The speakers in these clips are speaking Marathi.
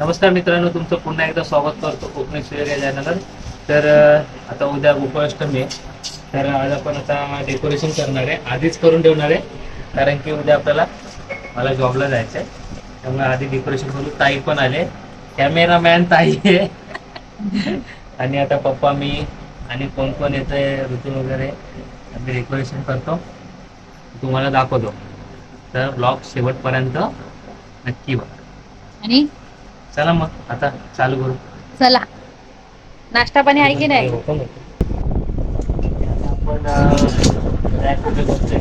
नमस्कार मित्रांनो तुमचं पुन्हा एकदा स्वागत करतो कोकणी सुयोग या चॅनलवर तर आता उद्या गोपाष्टमी आहे. तर आज आपण आता डेकोरेशन करणार आहे. आधीच करून ठेवणार आहे. कारण की उद्या आपल्याला मला जॉबला जायचं आहे. त्यामुळे आधी डेकोरेशन करू. ताई पण आले. कॅमेरामॅन ताई आहे. आणि आता पप्पा मी आणि कोण कोण येते ऋतू वगैरे आम्ही डेकोरेशन करतो. तुम्हाला दाखवतो. तर ब्लॉग शेवटपर्यंत नक्की बघा. आणि चला मग आता चालू करू. चला. नाश्ता पाणी आहे की नाही? आता आपण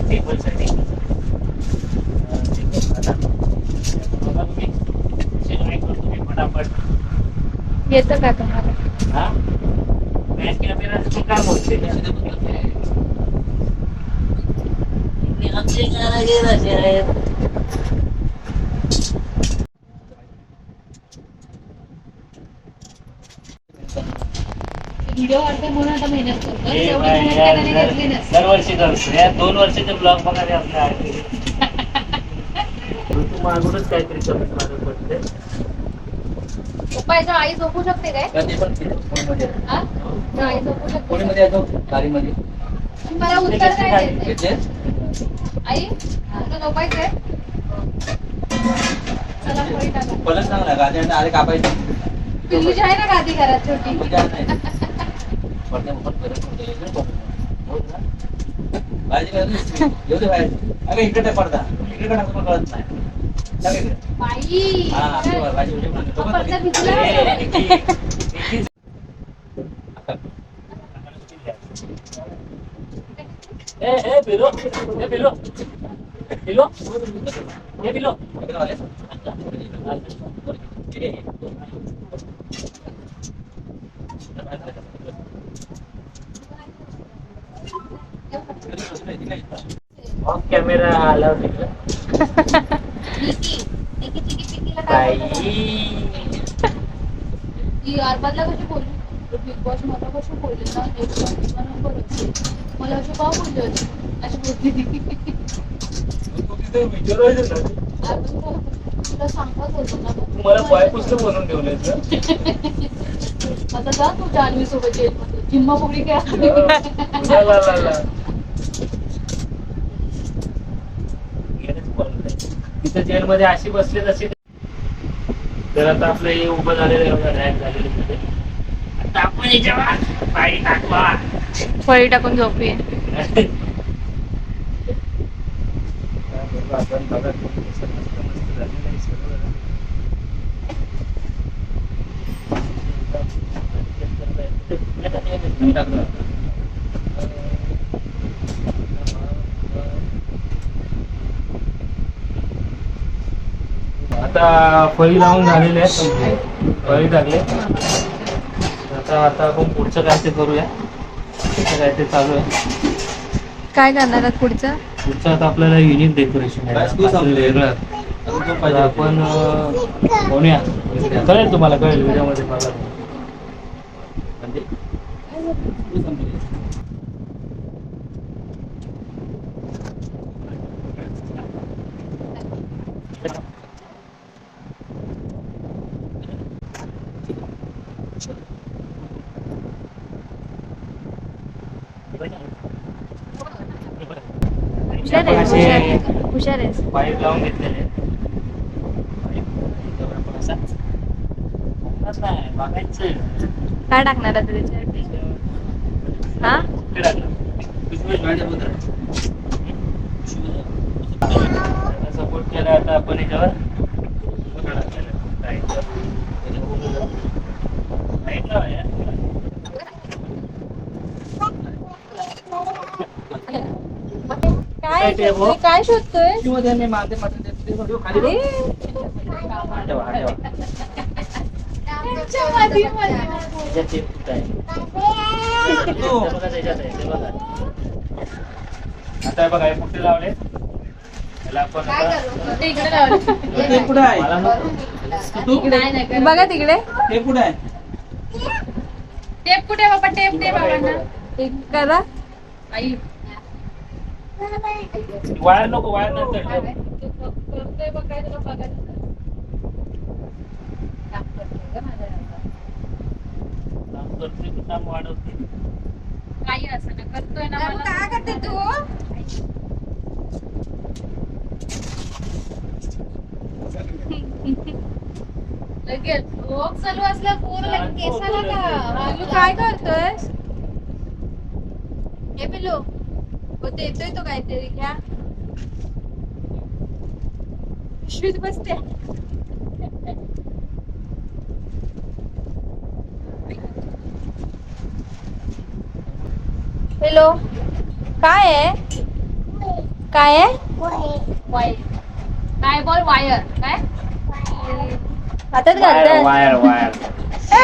टेबलसाठी. अं, table आता. बघा तुम्ही, कसे rack करतो मी फटाफट येतं का तुम्हाला? हा? Back camera चं काय बोलते आमचे कारागीर असे आहेत. व्हिडिओ काढते म्हणून आता मेहनत करतो एवढी बाई, मेहनत या त्याने घेतली दर- नसते. दरवर्षी करतो या दोन वर्षाचे ब्लॉग बघा रे आपल्या ऋतू मागूनच काहीतरी कमी मागं पडते आई झोपू शकते काय? हा? तर आई झोपू शकते? गाडीमध्ये. मला उत्तर काय देते? घेतले आई तुला झोपायचंय? चला पोळी टाका. पलट सांग ना गाडी आणि आले कापायचे. पिल्लूची आहे ना गादी घरात छोटी? इकडे बघ. हो इकडे पडदा. इकडे कळत नाही. कॅमेरा आला कशी बोलली? बिग बॉस मला कशी बोलली? ना. मला अशी का बोलली होती? अशी बोलली. तुला सांगत होतो ना तू मला पाय पुस्तक बनवून ठेवलंय आता जा तू जान्हवी सोबत जेलमध्ये. जिम्मा फुगडी काय तिथं जेलमध्ये अशी बसले तशी तर आता आपलं हे उभं झालेलं रॅक झालेलं आता आपण याच्यावर पायी टाकवा फळी टाकून झोपी आपण बघा किती मस्त मस्त मस्त झालेलं आहे सगळं. टाकलं. आता फळी लावून झालेले आहेत फळी टाकले आता आता आपण पुढचं काय ते करूया. पुढचं काय ते चालू आहे. काय करणार आहात पुढचं? पुढचं आता आपल्याला युनिक डेकोरेशन आहे. वेगळं. तर आपण बोलूया कळेल तुम्हाला कळेल. व्हिडिओमध्ये मला म्हणजे? तू संपली. हुशार असे हुशार आहेस पाईप लावून घेतलेले. त्याच्यावर. काय टाकणार आहात त्याच्यावरती हा? सपोर्ट केला आता आपण याच्यावर कुठं टाकलेलं? लाईटवर. लाइट लावा यार. काय. शोधतोय काय शोधतोय मी देतो. खाली बघ. हा ठेवा, हा ठेवा. त्यांच्या मध्ये मध्ये. त्याच्यात ते कुठं आहे? तू. ते बघा त्याच्यात आहे, ते बघा. आता हे बघा हे कुठे लावले त्याला आपण आता ते आहे तू. बघा तिकडे ते कुठं आहे टेप कुठे बाबा टेप दे बाबांना करा आई वायर नको वायर की काम वाढवते. काही असं ना करतोय ना बाबू, मला. काय करते तू? लगेच. रोग चालू असल्या पोर लगेच केसाला का काय करतोय हे पिलो हो देतोय तो काहीतरी घ्या. पिशवीत बसते. हॅलो काय आहे? काय आहे? वायर काय बॉल वायर काय? हातात वायर घालतात वायर वायर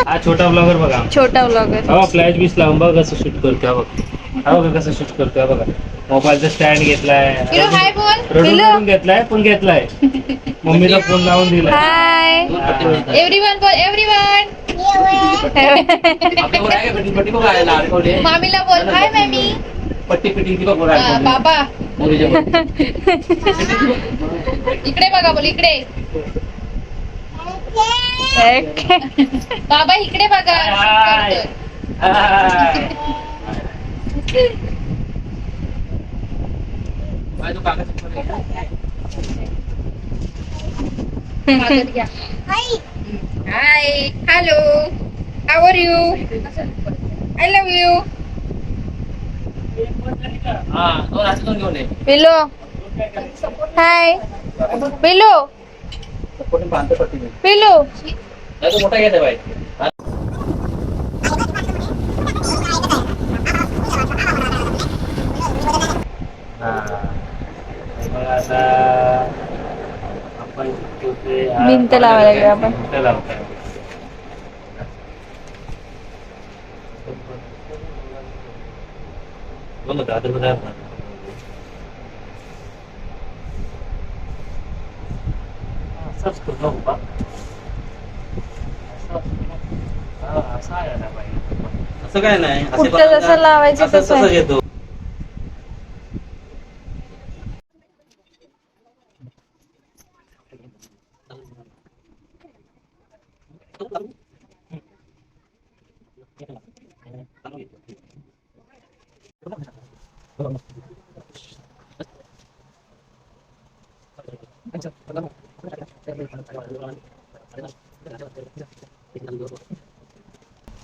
हा छोटा ब्लॉगर बघा. छोटा ब्लॉगर हा फ्लॅश बीस लावून बघ कसं शूट करतोय हा बघ. हा बघा कसं शूट करतोय हा बघा. मोबाईलचा स्टँड घेतलाय. पिलो हाय बोल. रडून पिलो. रडून घेतलाय पण घेतलाय. मम्मीला फोन लावून दिलाय. हाय. दोन पट्टी मिळतात. एव्हरीवन बोल एव्हरीवन आपल्यावर आहे का पट्टी पट्टी बघा आहे लाल कोणी मामीला बोल. हाय मॅमी. पट्टी पिटी ती बघ वर हा, आहे कोणी. बाबा. मुलीच्या वर. इकडे बघा बोल इकडे. बाबा इकडे बघा. Hi. Hi. Hello. How are you? I love you. Hello. Hi. Hello. Bilo. মোটা গেছে ভাই ते हा भिंत लावायला लागलो आपण. लावतोय. बघा असंच. असं- हा, काय नाही असे कुठं. जसं लावायचं तसं तसंच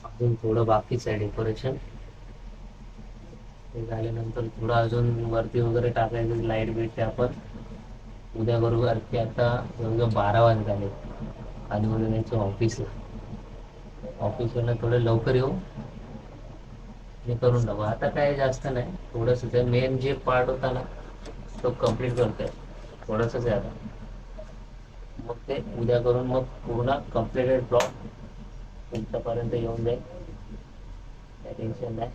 अजून थोडं बाकीच आहे डेकोरेशन ते झाल्यानंतर थोडं अजून वरती वगैरे टाकायचं लाइट बीट ते आपण. उद्या बरोबर की आता जवळजवळ बारा वाजत झाले आणि म्हणून यायचं ऑफिसला ऑफिसवरनं थोडं लवकर येऊ. हे करून टाकू. आता काय जास्त नाही. थोडंसं मेन जे पार्ट होता ना तो कंप्लीट करतोय. थोडंसंच आहे आता. मग ते उद्या करून मग पूर्ण कम्प्लिटेड ब्लॉक तुमच्यापर्यंत येऊन जाईल. काय टेन्शन नाही.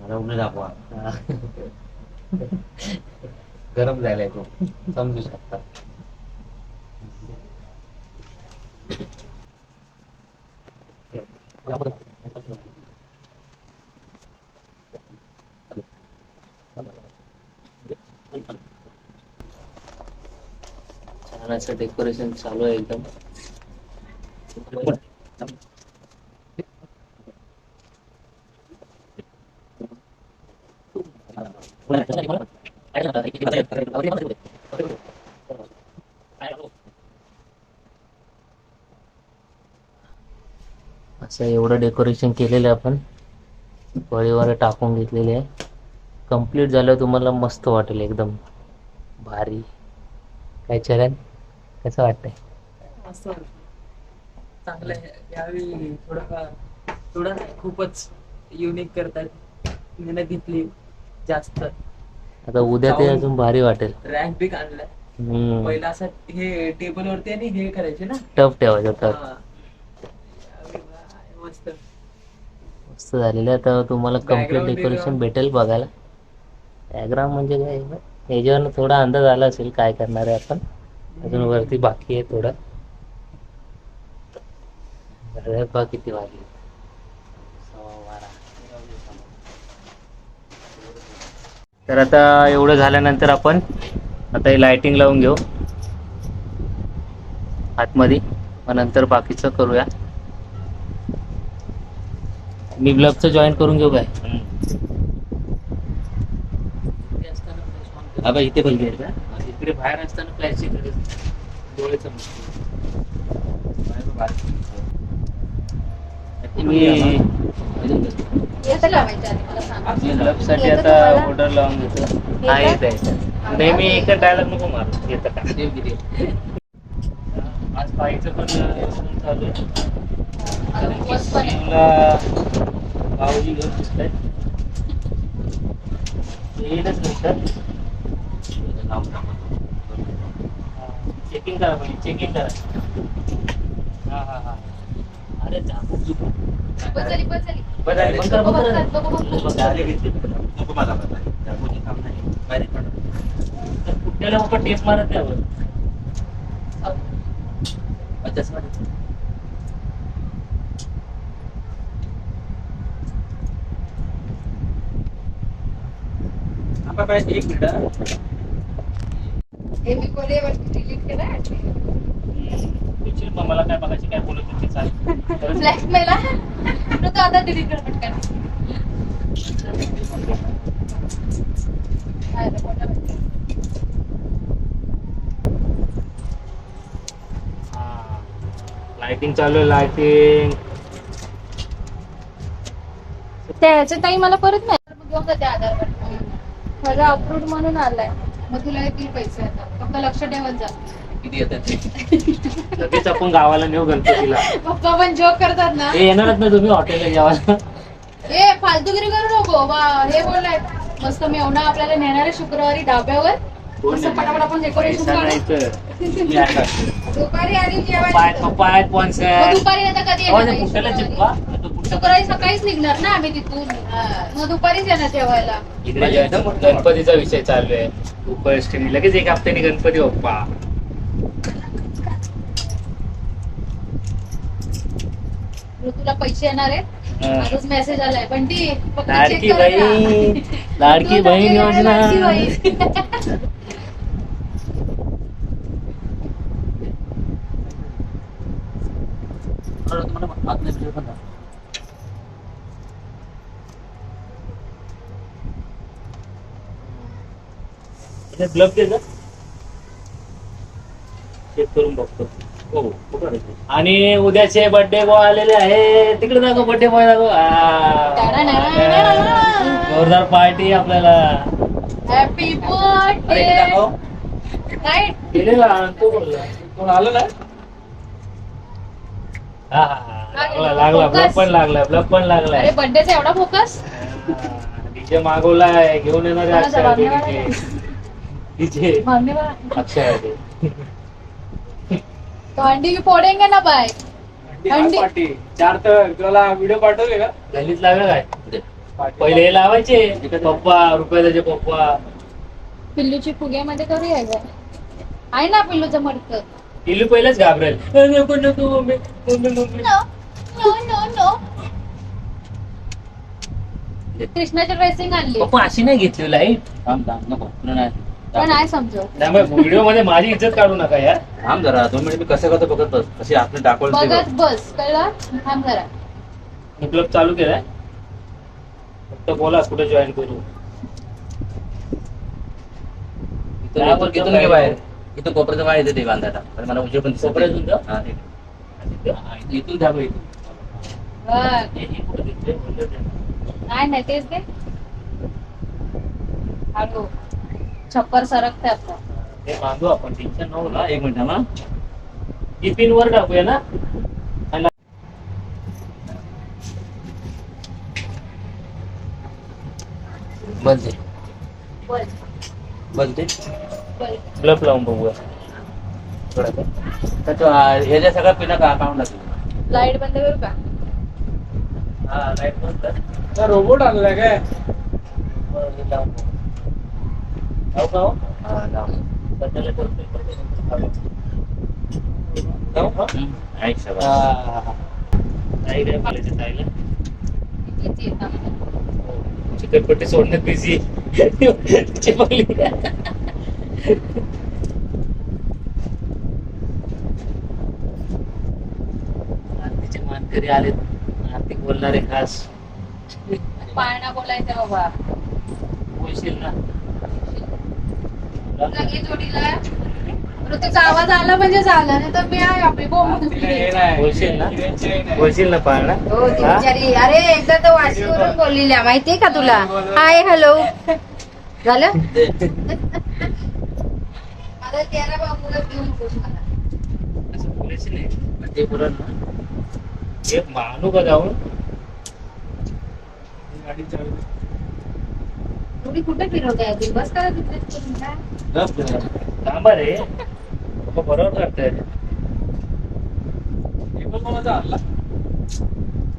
मला उघडे दाखवा. गरम झालाय तो समजू शकता. छान असं डेकोरेशन चालू आहे एकदम असं एवढं डेकोरेशन केलेलं आहे आपण. फळे टाकून घेतलेले आहे. कंप्लीट झालं तुम्हाला मस्त वाटेल एकदम. भारी. काय चरण कसं वाटतंय? चांगलं आहे. यावेळी थोडं थोडं खूपच युनिक करतात. मेहनत घेतली जास्त. आता उद्या ते अजून भारी वाटेल. रॅम्प बी आणलाय पहिला असं हे टेबल वरती आणि हे करायचे ना? टफ ठेवायचं टफ मस्त. मस्त झालेलं आहे. आता तुम्हाला कंप्लीट डेकोरेशन. भेटेल बघायला. बॅकग्राऊंड म्हणजे काय? याच्यावर थोडा अंदाज आला असेल काय करणार आहे आपण. अजून वरती बाकी आहे थोडं. किती वाजले. तर आता एवढं झाल्यानंतर आपण आता हे लाइटिंग लावून घेऊ. आतमध्ये. मग नंतर बाकीचं करूया. मी ब्लबचं जॉईन करून घेऊ काय? बाई इथे बघ का इकडे बाहेर असताना फ्लॅशची गरज. डोळे. मी येतं आता? ऑर्डर लावून घेतो हा येत? आहे नेहमी एकच डायलॉग नको मारू. येतं का? आज पायचं पण चालू आहे. पण बावली घेऊन दिसतंय. येईलच नंतर चेकिंग करा म्हणजे चेकिंग करा. हा हा हा. अरे चाकू चुकू बचली बचली बरं बंद करा, बंद करा. बघ, बघ, बघ, बघ. नको मला त्याबोची काम नाही. बाहेर पडा. तर कुठल्याला आपण टेप मारत त्यावर अच्छा एक मिनिट हा. मी केलं. विचार मला काय बघायची काय बोलत होती चालेल. तो आता कर पटकन. लाइटिंग चालू आहे लाइटिंग त्याचे ताई मला परत नाही. मग घेऊन जाते आधार माझा अप्रूव्ड म्हणून आलाय. मग तुला येतील पैसे आता. फक्त लक्ष ठेवत जा. किती येतात लगेच आपण गावाला नेऊ गणपतीला. पप्पा पण जोक करतात ना. हे येणारच नाही तुम्ही हॉटेलला जेवायला ए फालतूगिरी करू नको. वा हे बोललाय. मस्त मी एवढा आपल्याला नेणार आहे शुक्रवारी मस्त पटापट आपण डेकोरेशन करू दुपारी आणि जेवायला. दुपारी आता कधी येणार? चिपका? शुक्रवारी सकाळीच निघणार ना आम्ही तिथून. मग दुपारीच येणार जेवायला. इकडे गण- गणपतीचा विषय चालू आहे. उपअष्टमी लगेच एक हप्त्याने गणपती बाप्पा. तुला पैसे येणार आहेत? हा. आजच मेसेज आलाय. पण ती फक्त लाडकी check कर ना. बहीण लाडकी तू बहीण लाडकी योजना. बहीण. तुम्हाला नाही पण ब्लब दे चेक करून बघतो. हो? आणि उद्याचे बर्थडे बॉय आलेले आहे तिकडे दाखव बर्थडे बॉय दाखव. जोरदार पार्टी आपल्याला. हॅपी बर्थडे कोण आलं ना? हा हा लागला लागला ब्लब पण लागला ब्लब पण लागलाय. अरे बर्थडेचा एवडा फोकस डीजे मागवलाय घेऊन येणार बघा अक्षय आहे ते. अंडी भी फोडेंगे ना बाय अंडी पार्टी चार तर तुला व्हिडिओ पाठवले का? गल्लीत लागलं काय. पहिले हे लावायचे पप्पा रुपये पप्पा. पिल्लूची फुग्यामध्ये करूया का आहे ना पिल्लूचं मडकं? इलू पहिलेच घाबरेल. "अ, नको नको mummy. Mummy mummy. No no no no कृष्णाची ड्रेसिंग आणली. पप्पा अशी नाही घेतली लाइट थांब थांब नको. तुला नाही. पण समजत. त्यामुळे व्हिडिओमध्ये माझी इज्जत काढू नका यार थांब जरा दोन मिनिट मी कसं करतो बघत बस. कशी आपण दाखवलं ते बघत बघ. बस कळलं? थांब जरा. मी क्लब चालू केलाय. फक्त बोला कुठे जॉईन करू? इथून इथून- इथून घे बाहेर. इथून कोपऱ्याचं बाहेर येते ते बांधायला पण मला उजेड पण दिसत नाही. कोपऱ्यातून जा? हा, ठीक. हा, इथून- इथून द्या बघ इथून. बघ. हे- हे कुठे दिसतंय? बोललं ते. नाही नाही तेच दे. हळू छप्पर सरकते आता हे बांधू आपण टेन्शन नको हा, ना एक मिनिट ना ही. पिन वर टाकूया ना. आणि बंद बोल बोलते बोल ब्लब लावून बघूया. तर तो, हा, हे ज्या सगळ्या पिना का काढून टाकले लाइट बंद करू का? हा लाइट बंद कर. रोबोट आणलाय काय? लावून लावू का हो? लावू का? ऐक सगळं हा. चिकटपट्टी सोडण्यात बिझी चिपकली आरतीचे मानकरी आलेत आरती बोलणारे खास पाळणा बोलायचं बाबा बोलशील ना लगेच जोडीला. ऋतूचा आवाज आला म्हणजे झाला नाही तर मी आहे आपली बोंब हे. बोलशील ना? बोलशील ना पाळणा? हो अरे एकदा तर वाशीवरून बोललेल्या माहितीये का तुला? Hi hello. झालं? माझा चेहरा बाबूला घेऊन मला ते ना एक मानू का जाऊन गाडी चालू. तुम्ही कुठे फिरवताय? गप कर. थांबा रे लोक बरोबर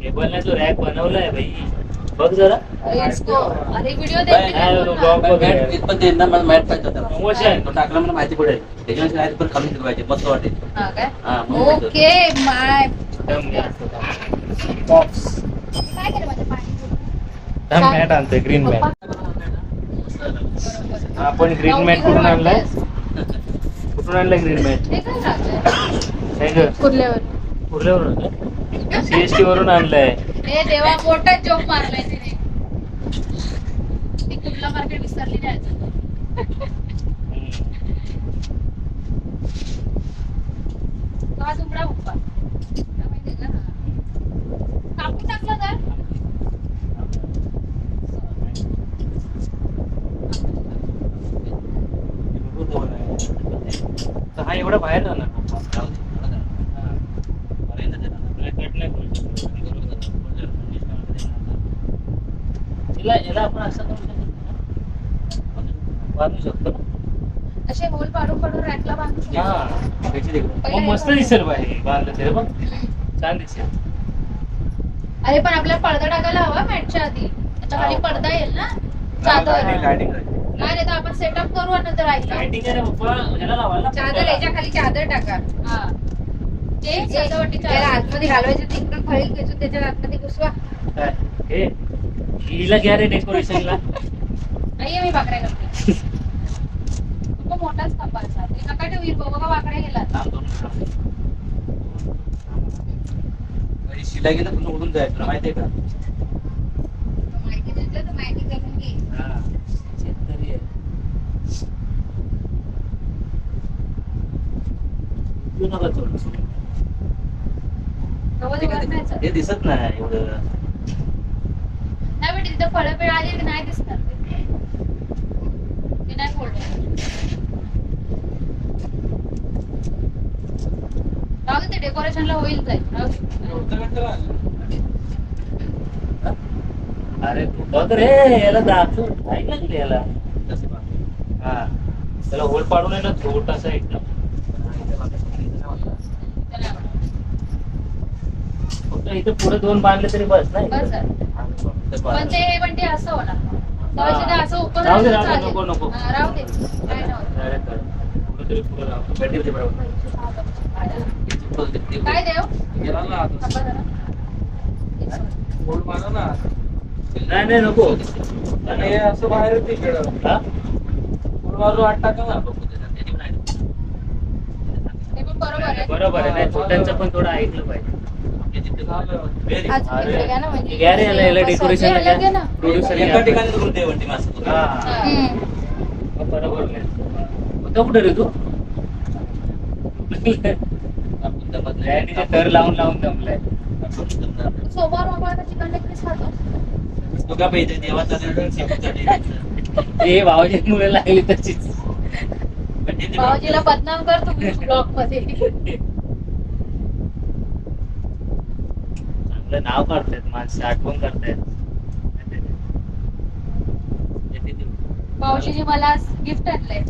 हे कोणाचा जो रॅक बनवलाय भाई बघ जरा. अरे व्हिडिओ नाही, ब्लॉग. बघ. मॅट पण ते ना मला मॅट पाहिजे होता. तो टाकला मला माहिती पडेल त्याच्यावर नाही पण खालून दिलं पाहिजे मस्त वाटेल हा काय हा म्हणून पाहिजे होतं. ओके माय दम घ्या. बॉक्स काय केलं माझ्या पाणी दम मॅट आणतोय ग्रीन मॅट आपण ग्रीन मॅट कुठून आणलाय? कुठून आणलाय ग्रीन मॅट हे ग. कुर्ल्यावर कुर्ल्यावरून सीएसटी वरून आणलाय. देवा मोठा जोक मारलाय तिने. ती कुर्ला मार्केट विसरली नाही अजून. तो आज उघडा उभा काय माहितीये का? कापून टाकलं तर तर हा एवढा बाहेर जाणार जाऊ दे, मला जाऊ दे. हा. मला येतं ते ना. नाही, कट नाही करू शकत. बरोबर. याला याला आपण असं करू शकतो ना? बांधू शकतो ना? असे होल पाडून पाडून रॅकला बांधू शकतो. पैसे दे इकडे. पहिला मग मस्त दिसेल बांधलं तरी बघ छान दिसेल अरे पण आपल्याला पडदा टाकायला हवा मॅटच्या आधी त्याच्याखाली पडदा येईल ना चादर नाही नाही तर आपण सेटअप करू आणि नंतर ऐका. लाइटिंग आहे रे पप्पा. ह्याला लावायला चादर याच्या खाली चादर टाका. हा. ते सजावटीच्या त्याला आतमध्ये घालवायचं तिकडून फळी खेचून त्याच्या आतमध्ये घुसवा काय? हे हिला घ्या रे डेकोरेशनला नाहीये मी बाकड्या करते खूप मोठाच खंबा असा. ते नका ठेवू बघा वाकड्या गेला थांब दोन मिनिटं. आणि शिलाई गेलं पुन्हा उडून जायचं? तुला माहितीये का? माहिती नसलं तर माहिती करून घे. हा शेतकरी आहे तू नका उघडण्याचं. ते दिसत नाही एवढं. नाही बेटी तिथं फळं बिळ आली की नाही दिसणार? ते नाही फोडणार. राहू दे ते डेकोरेशनला होईल जाईल. अरे बघ रे याला दाखव. काय लागले याला. हा. त्याला होल पाडून आहे ना छोटासा एकदम इथे बघा, इथे नाही वाटलं. त्याला आवडतं. फक्त इथे पुढे दोन बांधले तरी बस नाही बस झालं. इथे पहा. पण ते हे पण ते असं होणार तेव्हा असं ओपन राहू दे, राहिलं राहू दे, चालेल. नको, नको. राहू दे काय नव्हतं. Direct कर. पुढे तरी पुढे राहू बॅटरी होती बरोबर. इथे पुढं होते, ते काय देव गेला ना आता. थांबा जरा. बोर्ड मारा ना. नाही नाही नको आणि हे असं बाहेर. हा? मारून आत टाका ना. ते पण बरोबर आहे बरोबर आहे नाही छोट्यांचं पण थोडं ऐकलं पाहिजे कुठे रे तू. तर लावून लावून जमलाय. सोमवार मंगळवार चिकन लेग पीस खातो? पाहिजे? देवाचा लागली तशीच. बदनाम कर तुम्ही ब्लॉगमध्ये. चांगलं नाव काढतायत माणसं आठवण करतायत भाऊजीने मला गिफ्ट आणलंय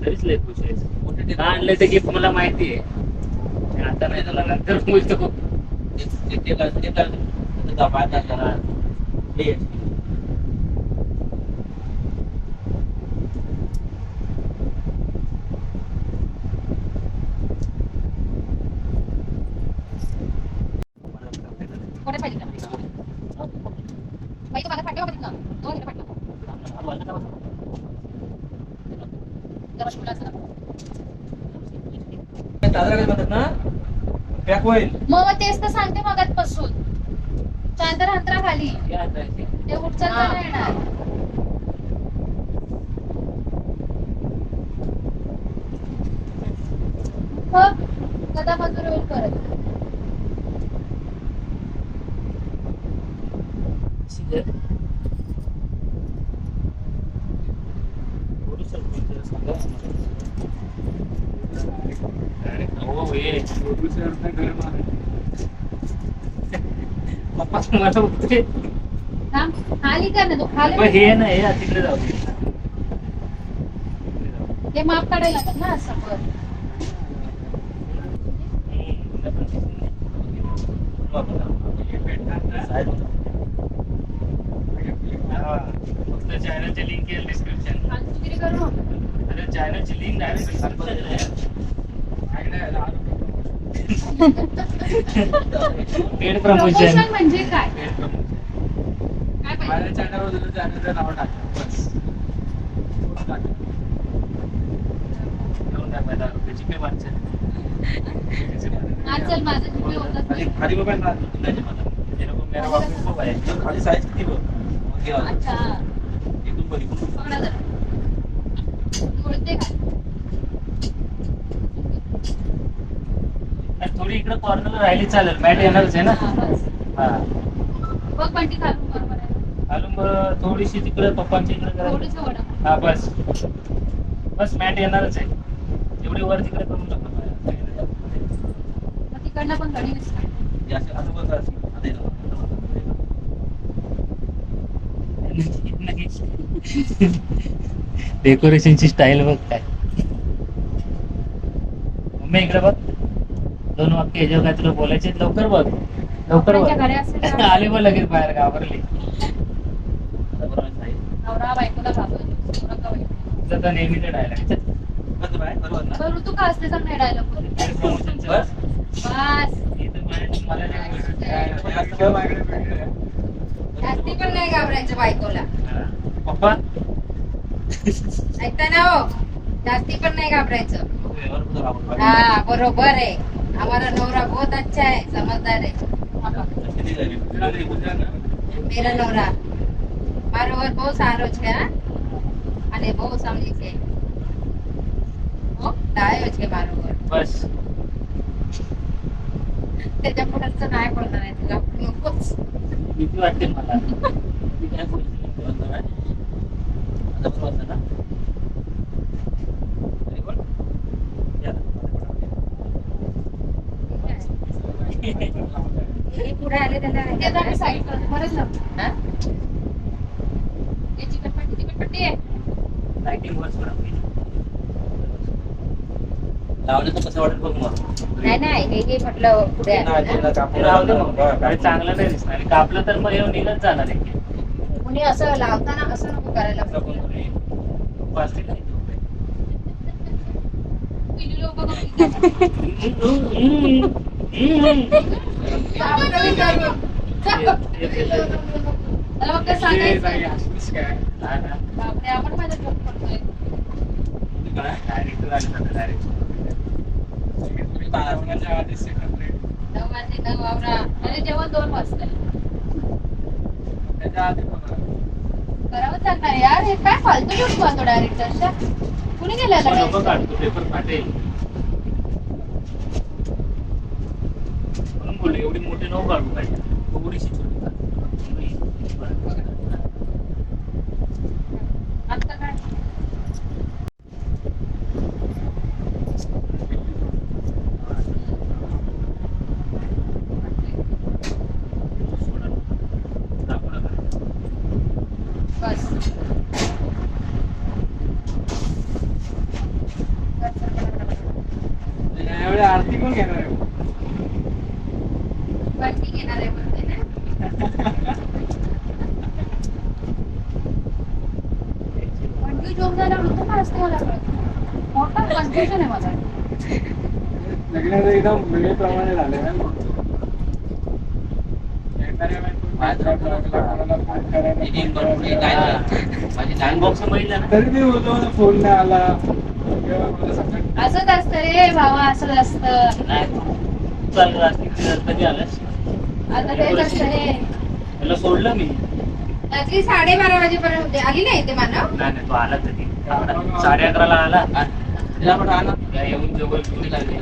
तरीच लय खुश आहे मोठे ते- का आणलं ते गिफ्ट मला माहिती आहे आता नाही तुला नंतर बोलतो ते- ते- ते काय- ते काय- ते दबाव टाकताना. हे. कोठे पाहिजे का बाई तू माझा फाटला पाहिजे ना तो गेला फाटला जरा शिवला असता. दादरा काय म्हणतात ना पॅक होईल. मग मग तेच तर सांगते मगात पासून शांतर अंतरा खाली. ते उठचाल नाही येणार. हो? कदा मंजूर होईल परत. सीधे. थोडी सरकून जरा सांगा आम्हाला. हो? पप्पा मला थांब खाली कर ना तू खाली हे ना हे तिकडे जाऊ. दे. हे माप काढायला लागत ना असं वर फक्त चॅनलची लिंक येईल डिस्क्रिप्शन फालतूगिरी करू नको अरे चॅनलची link direct paid promotion promotion म्हणजे काय? पेड प्रमोशन काय पाहिजे? माझ्या चॅनलवर तुझं चॅनलचं नाव टाक. बस. टाक. घेऊन टाकायला रुपयाची पे वाटचं आज चल माझं जिथे होतच नाही. खाली मला. मेरा वापस तर खाली साईज किती बघ? मग घे आवाज. अच्छा. इकडून बघ इकडून बघ. पकडा जरा. उडते काय आणि थोडी इकडे कॉर्नरला राहिली चालेल. मॅट येणारच आहे ना? हा, बस बघ पण ती खालून बरोबर आहे. घालून थोडीशी तिकडे पप्पांच्या इकडे करा थोडीच वडा हा बस. बस मॅट येणारच आहे. एवढी वर तिकडे करून टाका मग तिकडनं पण घडी दिसणार असं असं बघ असं. आता बघ. डेकोरेशनची स्टाईल बघ काय. मम्मी इकडे बघ. वाक्य याच्यावर काय तुला बोलायचे लवकर बघ. लवकर बघ. आले बघ लगेच बाहेर घाबरली आहे तर नेहमीचं डायलॉग आहे, ऋतू का असते डायलॉग बस. मला नाही पण नाही घाबरायचं बायकोला. हा. पप्पा? ऐकता ना हो. जास्ती पण नाही घाबरायचं. राहतो? हा बरोबर है हमारा नवरा बहुत अच्छा है समझदार है किती झाली? गुजरात आहे, गुजरात ना? मेरा नवरा મારો વર બહુ સારો છે હા અને બહુ સમજી છે હો, ડાયો છે મારો વર बस त्याच्या पुढचं नाही बोलणार आहे तुला नकोच भीती वाटते मला मी काय बोलते बरोबर आहे? आता बरोबर आहे ना? पुढे आले ते त्याला जागी साईड बरंच चिकटपट्टी चिकटपट्टी आहे. लाइटिंग वर सोडा पहिली. लावलं तर कसं वाटेल बघ मग. नाही नाही हे हे म्हटलं पुढे लावलं. मग. काय चांगलं नाही दिसणार. आणि कापलं तर मग येऊन निघत जाणार आहे. कुणी असं लावताना असं नको करायला नाही. पिलू लोक बघ नऊ वावरा दोन वाजता करावंच लागणार यार हे काय फालतू घेऊन पाहतो डायरेक्टरच्या कुणी गेला पेपर फाटेल म्हणून बोलले एवढी मोठी नऊ काढू पाहिजे थोडीशी छोटी काढ. आता काय दाखवू नका. बस यावेळी आरती पण घेणार आहे वरती घेणार आहे म्हणते ना कंटिन्यू जोक झाला ऋतू काय असते मला कळत नाही. मोठा कन्फ्युजन आहे माझा लग्नाचं एकदम वेळेप्रमाणे झाले ना येणाऱ्या वेळेस तुम्ही माझं भात लागला, कोणाला भात करायला इथे फोन पण पुढे काय करायला. नाही. माझी लहान लहान तरी ते होतो मला फोन नाही आला. असंच असतं रे भावा असंच असतं. कधी आलास आता तेच असतं सोडलं मी रात्री साडेबारा वाजेपर्यंत होते. आली नाही ते मानव? नाही नाही तो आला तरी. साडे अकराला आला. येऊन जवळ लागले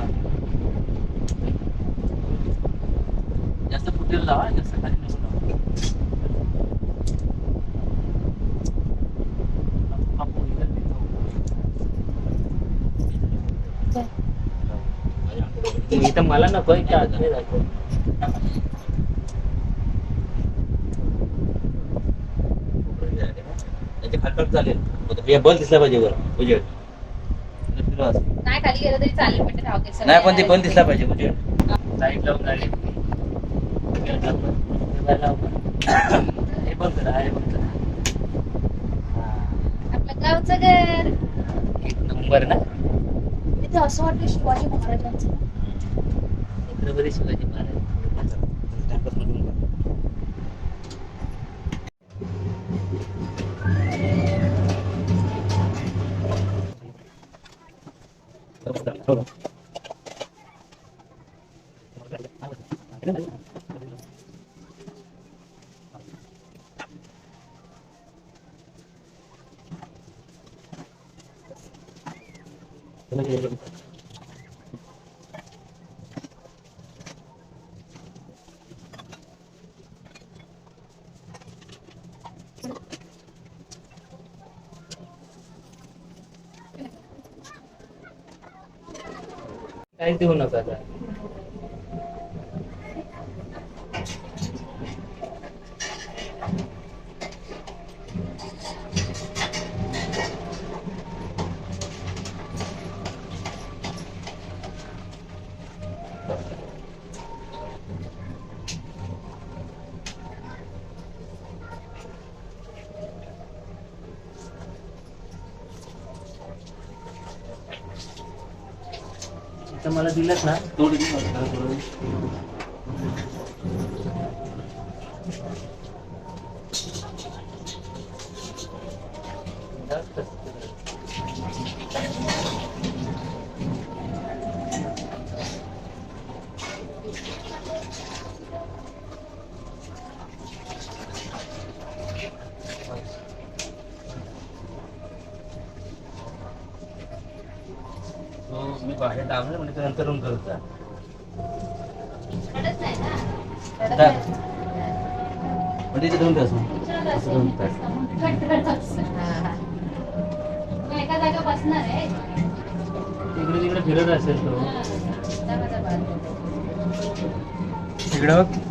लावा जास्त खाली मला नको इथं आतमध्ये दाखव त्याच्या खालपाट चालेल. बल दिसला पाहिजे वर उजेड. नाही खाली गेलं तरी चालेल पण ते नाही पण ते दिसला पाहिजे उजेड. लाइट लावून हे बंद करा हे बंद करा. आपलं गावचं घर. एक नंबर ना? इथे असं वाटतं शिवाजी महाराजांचं. छत्रपती शिवाजी महाराज. काहीच देऊ नका आता. इथं मला दिलंच ना थोडी दिवस झालं, थोडं दिवस. तो मी बाहेर टाकलं म्हणजे नंतर रूम करत जा. तिथे दोन तास. दोन तास. एका जागा बसणार आहे तिकडे तिकडे फिरत असेल तो. तिकडे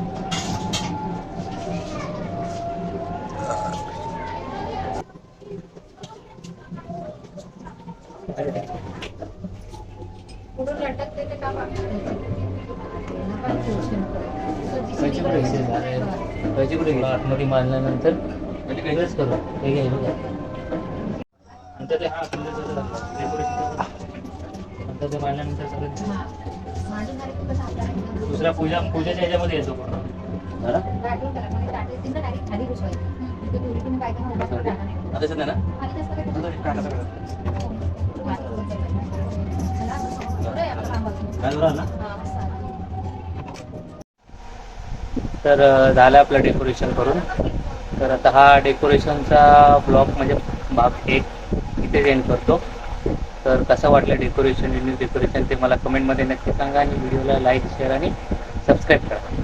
मारल्यानंतर म्हणजे? वेगळंच करू. हे बघा नंतर ते हा नंतर ते सगळं दुसऱ्या पूजा पूजाच्या ह्याच्यामध्ये येतो आता ना? काय ना तर झालं आपलं डेकोरेशन करून. तर आता हा डेकोरेशनचा ब्लॉग म्हणजे भाग एक इथे एंड करतो. तर कसं वाटलं डेकोरेशन डेकोरेशन ते मला कमेंटमध्ये नक्की सांगा आणि व्हिडिओला लाईक शेअर आणि सबस्क्राईब करा.